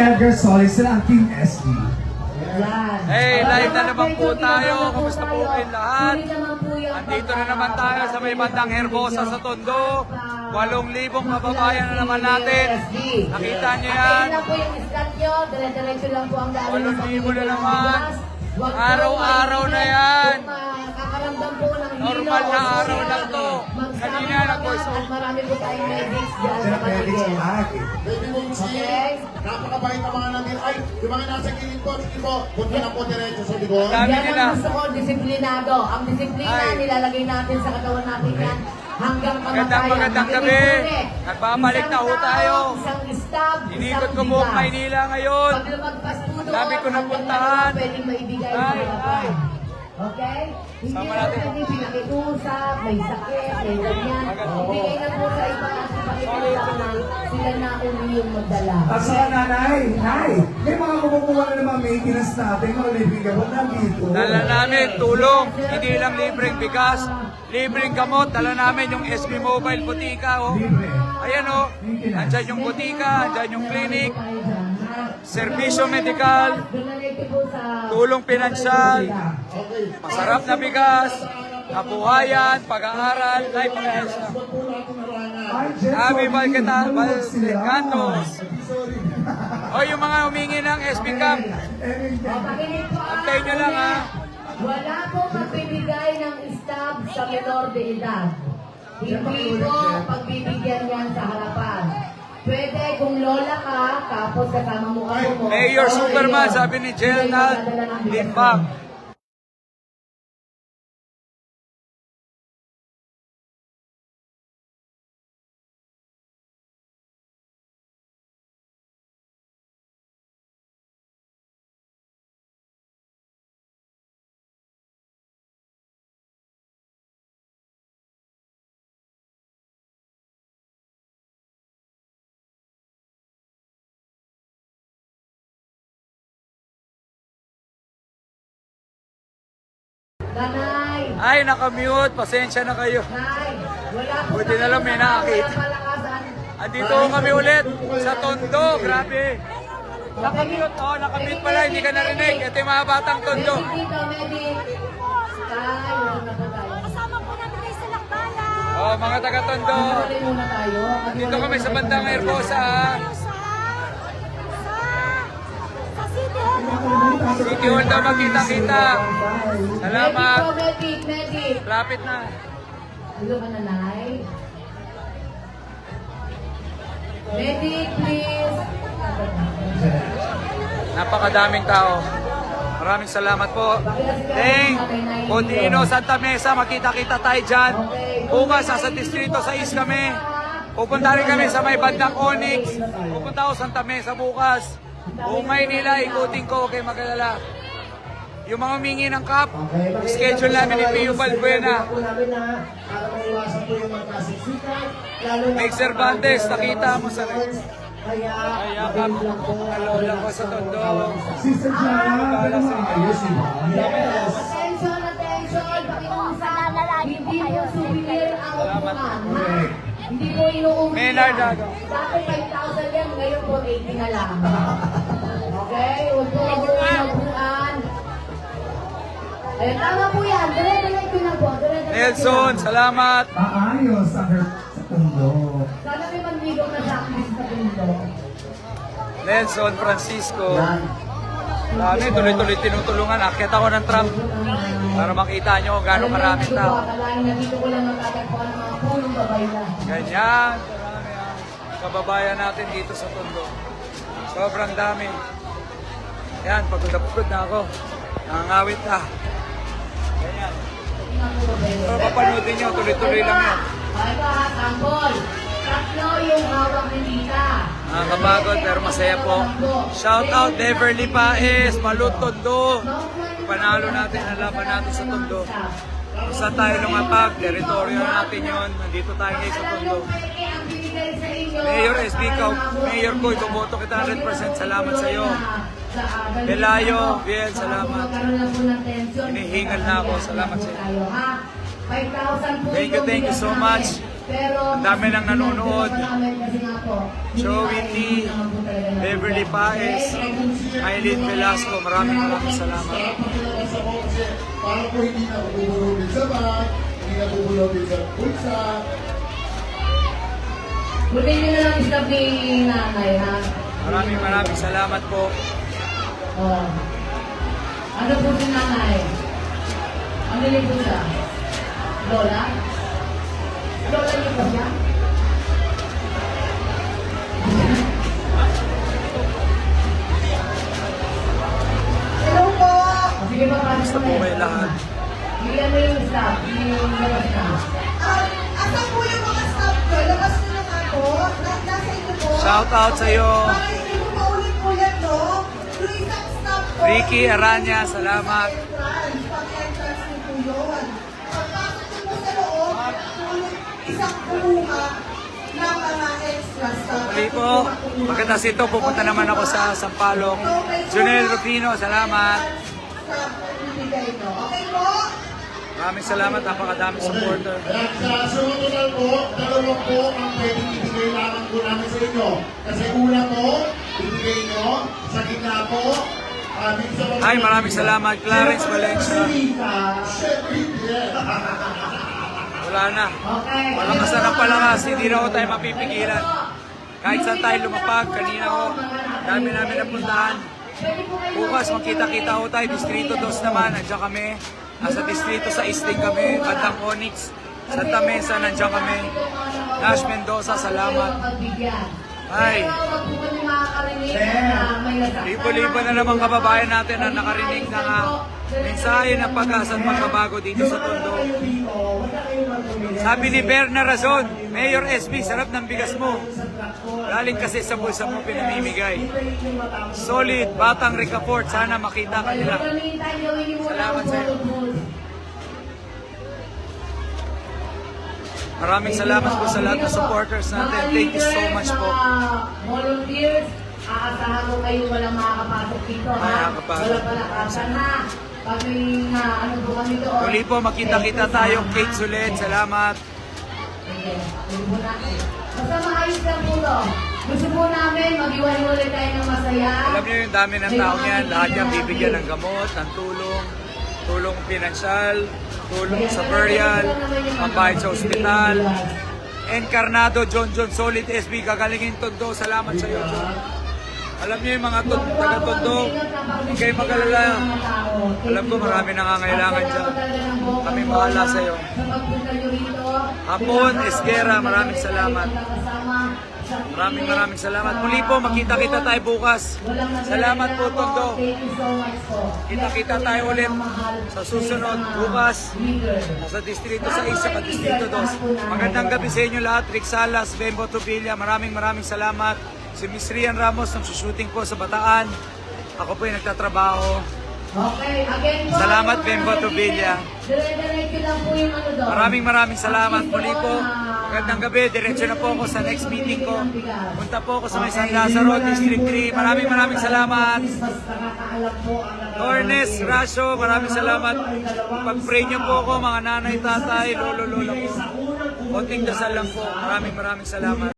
Edgar Solis, sila ang Team SB. Yan. Hey, live na naman po tayo. Kamusta po kayong lahat? Andito na naman tayo sa may bandang Herbosa sa Tondo. 8,000 kababayan na naman natin. Nakita niyo yan. Lang po yung iskat nyo. Dire-diretso lang po ang daan. Walong ng libo na pamilya ng naman. Araw-araw na yan. Normal na araw lang to. Kanina ka nag-voice at marami po tayong medics dyan sa. Mag. Baby Okay. Napakabait ang mga natin. Ay, yung mga nasa gilid po, sige po, punta na po diretso sa likod. Dami Yan nila. ang gusto ko, disiplinado. Ang disiplina, Ay. nilalagay natin sa katawan natin yan hanggang kamatayan. Magandang magandang gabi. Po. Nagbabalik na ho tayo. Isang stab, Inikot ko buong. Maynila ngayon. Pag lumagpas po doon, Dami ko dalawa Pwedeng maibigay Ay, sa ay. Okay? Hindi Sama na natin. pwedeng pinakitusap, may sakit, may ganyan. Ibigay na po sa iba natin pakikita na sila na uli yung magdala. At saka nanay, nay, may mga kumukuha na naman maintenance natin, mga living gamot nandito. Dala namin tulong, hindi lang libreng bigas, libreng gamot. Dala namin yung SB Mobile Butika. Oh. Libre. Ayan oh, andyan yung butika, andyan yung clinic, serbisyo medikal, tulong pinansyal, masarap na bigas, kabuhayan, pag-aaral, life sorry, Balcata, nanonood sila. Balcanos. O yung mga humingi ng SB Camp. Antayin nyo lang, ah. Wala po magbibigay ng stab sa menor de edad. Hindi po pagbibigyan yan sa harapan. Pwede kung lola ka, tapos kasama mo ako mo. Mayor Superman, sabi ni Gerald Limbang. Nanay, Ay, nakamute, pasensya na kayo. Nay, wala po Buti na lang may nakakita. Andito kami ulit sa Tondo, grabe. Nakamute, oh, nakamute pala, hindi ka narinig. Ito yung mga batang Tondo. Kasama po namin kayo sa. Oh, mga taga Tondo. Maghiwalay muna tayo. Dito kami sa bandang Herbosa. Hall. City Hall daw magkita-kita. Salamat. Medic medic, medic. Lapit na. Hello ka nanay. Medic, please. Napakadaming tao. Maraming salamat po. Teng, Contino, Santa Mesa, makita-kita tayo dyan. Bukas, sa distrito sa East kami. Pupunta rin kami sa may bandang Onyx. Pupunta ako Santa Mesa bukas. Buong Maynila, ikutin ko, okay magalala. Yung mga humingi ng cup, schedule namin ni Pio Balbuena. Meg Cervantes, nakita mo sa Kaya, Kaya kap, lola ko sa Tondo. Sister Jana, pero maayos, di ba? Yes. Po inuumi. Maynard, yan. ano? Dati 5,000 yan, ngayon po 80 na lang. Okay? Huwag po upuan. Eh, tama po yan. Dire-diretso lang po. Dire-diretso Nelson, salamat. Maayos sa Tondo. Sana may manligaw na sa akin sa mundo. Nelson Francisco. Dami, tuloy-tuloy tinutulungan. Akit ako ng tram para makita nyo kung gano'ng karaming tao. Ganyan, kababayan natin dito sa Tondo. Sobrang dami. Yan, pagod na pagod na ako. Nangangawit na. Ganyan. Pero papanoodin nyo, tuloy-tuloy lang yan. Ay ba, Tanggol. Tatlo yung hawak ni Tita. Nakakapagod pero masaya po. Shout out Beverly Paes, Malut Tondo. Panalo natin ang laban natin sa Tondo. Kung saan tayo lumapag, teritoryo natin yon. Nandito tayo ngayon sa Tondo. Mayor SB Kaw, Mayor ko, itumoto kita 100%. Salamat sa iyo. Belayo, Biel, salamat. Hinihingal na ako. Salamat sa iyo. Tayo, ha? 5,000 po Thank you, thank you so much. Pero, Ang dami nang nanonood. hindi Joey T. Beverly Paez, Aileen Velasco, maraming maraming salamat. Para po hindi na bubulogin sa bag, hindi na bubulogin sa bulsa. Buti nyo na lang istab ni nanay, ha? Maraming maraming salamat po. Oh. Ano po si nanay? Ano niyo po siya? Lola? Lola niyo? Hello po. Sige paano Basta po kayo lahat. Bigyan mo yung staff, yung labas na. Um, asan po yung mga staff ko? Labas nyo na po. Na, nasa inyo po. Shout out sa iyo. Para hindi mo paulit-ulit, no? Yung isang staff ko. Ricky Aranya, salamat. Entrance. Pag-entrance niyo po yun. Isang kumuha ng mga extra staff. Muli po, pagkatas ito, pupunta naman ako sa Sampaloc. Junel Rufino, salamat. Okay po? Maraming salamat, napakadami supporter. Sa sunod total po, dalawa po ang pwedeng ibigay lamang po namin sa inyo. Kasi una po, ibigay nyo, sa gitna po, Ay, maraming salamat, Clarence Valencia. Wala na. Malakas na ng palakas, hindi na ako tayo mapipigilan. Kahit saan tayo lumapag, kanina ko, dami namin napuntahan. Bukas makita-kita ko tayo, Distrito 2 naman, nandiyan kami. Nasa Distrito sa Isting kami, Bandang Onyx. Santa Mesa, nandiyan kami. Nash Mendoza, salamat. Ay. Libo-libo na naman kababayan natin na nakarinig na nga mensahe ng pag-asa at pagbabago dito sa Tondo. Sabi ni Berna Razon, Mayor SB, sarap ng bigas mo. Galing kasi sa bulsa mo pinamimigay. Solid, batang Ricafort, sana makita ka nila. Salamat sa'yo. Maraming salamat po sa lahat ng supporters natin. Thank you so much po. Volunteers, aasahan ko kayo walang makakapasok dito ha. Makakapasok. Wala palakasan ha. Pag may na, ano po kami doon. Muli po, makita-kita tayo. Kate Sulet, salamat. Sige, yun po na. Basta maayos lang po to. Gusto po namin mag-iwan-iwalay tayo ng masaya. Alam niyo yung dami ng tao niyan, lahat yan bibigyan ng gamot, ng tulong, tulong pinansyal, tulong sa burial, pambayad sa ospital. Encarnado, John John Solid SB, gagalingin Tondo, salamat sa iyo, John. Alam niyo yung mga tod- taga-Tondo, kayong mag-alala. Alam ko marami nangangailangan dyan. Kami bahala sa iyo. Hapon, Esguera, maraming salamat. Maraming maraming salamat. Muli po, makita-kita tayo bukas. Salamat po, Tondo. Kita-kita tayo ulit sa susunod bukas sa Distrito 6 sa Distrito 2. Magandang gabi sa inyo lahat. Rick Salas, Bembo Tubilla, maraming maraming salamat. Si Miss Rian Ramos, ng shooting po sa Bataan. Ako po yung nagtatrabaho. Okay, again po. Salamat, Bembo mga Tubilla. Dire-diretso lang po yung ano doon. Maraming maraming salamat. Muli po, magandang gabi. Diretso na po ako sa next meeting ko. Punta po ako sa may San Lazaro, District 3. Maraming maraming salamat. Tornes, Rasyo, maraming salamat. Pag-pray niyo po ako, mga nanay, tatay, lolo, lola po. Konting dasal lang po. Maraming maraming salamat.